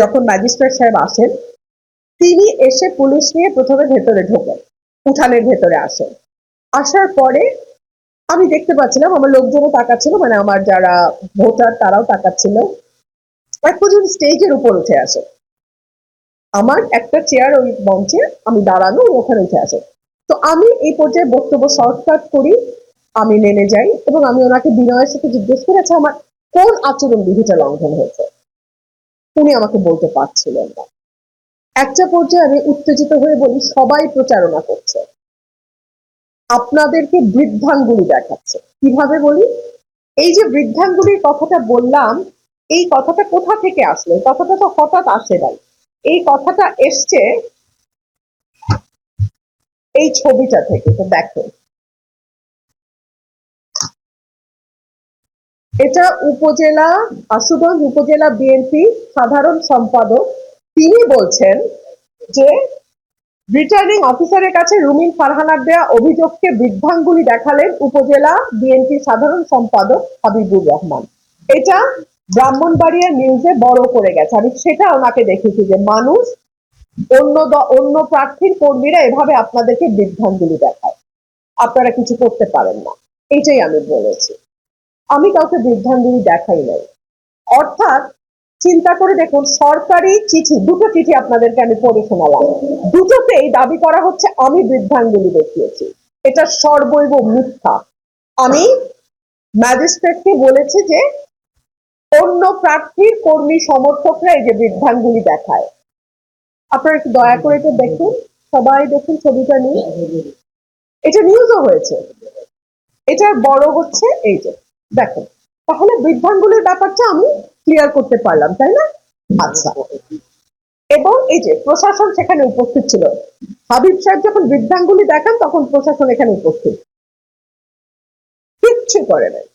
যখন ম্যাজিস্ট্রেট সাহেব আসেন, তিনি এসে পুলিশ নিয়ে প্রথমে ভেতরে ঢোকেন, উঠানের ভেতরে আসেন। আসার পরে আমি দেখতে পাচ্ছিলাম আমার লোকজনও তাকাচ্ছিল মানে আমার যারা ভোটার তারাও তাকাচ্ছিল। এক পর্যন্ত স্টেজের উপর উঠে আসে আমার একটা চেয়ার ওই মঞ্চে আমি দাঁড়ানো ওখানে উঠে আসে তো আমি এই পর্যায়ে বক্তব্য শর্টকাট করি, আমি নেমে যাই এবং আমি ওনাকে বিনয়ের সাথে জিজ্ঞেস করে আচ্ছা আমার কোন আচরণ বিধিটা লঙ্ঘন হয়েছে? উনি আমাকে বলতে পারছিলেন না। একটা পর্যায়ে আমি উত্তেজিত হয়ে বলি, সবাই প্রচারণা করছে। আপনাদেরকে বৃদ্ধাঙ্গুলি দেখাচ্ছে। কীভাবে বলি? এই যে বৃদ্ধাঙ্গুলির কথাটা বললাম, এই কথাটা কোথা থেকে আসলো? কথাটা তো হঠাৎ আসে নাই। এই কথাটা এসছে এই ছবিটা থেকে, তো দেখো। এটা উপজেলা, আশুগঞ্জ উপজেলা বিএনপি সাধারণ সম্পাদক, তিনি বলছেন যে রিটার্নিং অফিসারের কাছে রুমিন ফারহানার দেয়া অভিযোগকে বৃদ্ধাঙ্গুলি দেখালেন উপজেলা বিএনপি সাধারণ সম্পাদক হাবিবুর রহমান। এটা ব্রাহ্মণবাড়িয়া নিউজে বড় করে গেছে। আমি সেটা ওনাকে দেখেছি যে মানুষ অন্য অন্য প্রার্থীর কর্মীরা এভাবে আপনাদেরকে বৃদ্ধাঙ্গুলি দেখায়। আপনারা কিছু করতে পারেন না। এটাই আমি বলেছি। আমি কাউকে বৃদ্ধাঙ্গুলি দেখাই নাই। অর্থাৎ চিন্তা করে দেখুন, সরকারি চিঠি, দুটো চিঠি আপনাদেরকে আমি পড়ে শোনালাম। দুটোতেই দাবি করা হচ্ছে, আমি বৃদ্ধাঙ্গুলি দেখিয়েছি। এটা সর্বৈব মিথ্যা। আমি ম্যাজিস্ট্রেটকে বলেছি যে, অন্য প্রার্থীর কর্মী সমর্থকরা এই যে বৃদ্ধাঙ্গুলি দেখায়। আপনারা একটু দয়া করে এটা দেখুন। সবাই দেখুন ছবিটা নিয়ে। এটা নিউজও হয়েছে। এটার বড় হচ্ছে, এই যে। দেখুন তাহলে বিভ্রাঙ্গুলির ব্যাপারটা আমি ক্লিয়ার করতে পারলাম, তাই না? আচ্ছা। এবং এই যে প্রশাসন সেখানে উপস্থিত ছিল। হাবিব সাহেব যখন বৃদ্ধাঙ্গুলি দেখান, তখন প্রশাসন এখানে উপস্থিত। কিচ্ছু করে নাই।